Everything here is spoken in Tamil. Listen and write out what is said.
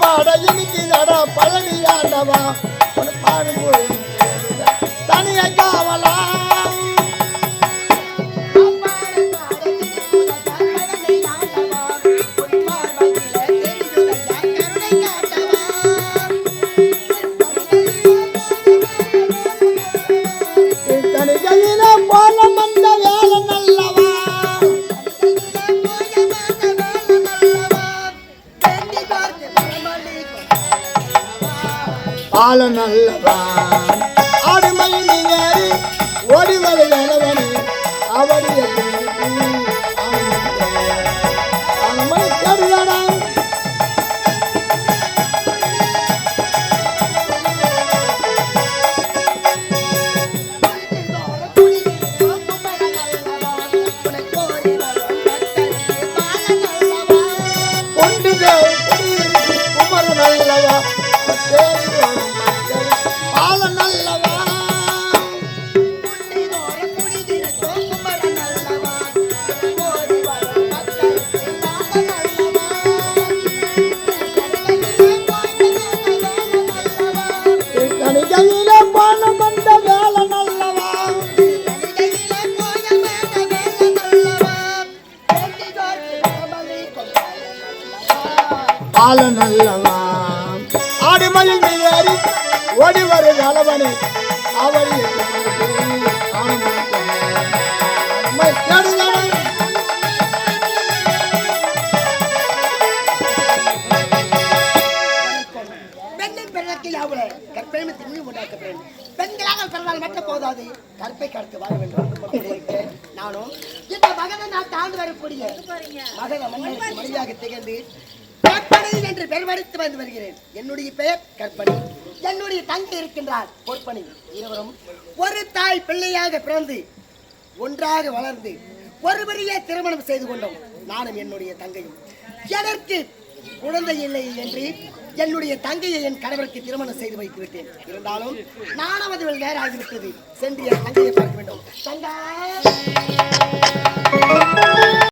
பாட இனிக்குதடா பழனி ஆண்டவா? ஆள நல்லவன் ஆடுமயில் ஏறி ஓடிவது நல்லவன் அவருடைய நல்லவா ஆள நல்லவா ஆடுமயில் ஏறி ஓடி வரும் அளவனே அவள் பெண்ணின் பிறகு யாவுல? கற்பனை திரும்பி உண்டாக்கப்படும். பெண்களாக பிறந்தால் மட்டும் போதாது. கற்பை கடத்து வாழ வேண்டும். நானும் இந்த மகனை நான் தாழ்ந்து வரக்கூடிய மகன மன்னருக்கு மணியாக திகழ்ந்து கற்பனை என்று பெயர் வடித்து வந்து வருகிறேன். என்னுடைய பெயர் கற்பனை. என்னுடைய தங்கை இருக்கின்றார் பொற்பனை. இருவரும் ஒரு தாய் பிள்ளையாக பிறந்து ஒன்றாக வளர்ந்து ஒருவரையே திருமணம் செய்து கொண்டோம். நானும் என்னுடைய தங்கையும். எதற்கு குழந்தை இல்லை என்று என்னுடைய தங்கையை என் கணவருக்கு திருமணம் செய்து வைத்து விட்டேன். இருந்தாலும் நானாவது நேரம் ஆகிவிட்டது சென்று என் தங்கையை பார்க்க வேண்டும். தங்கா!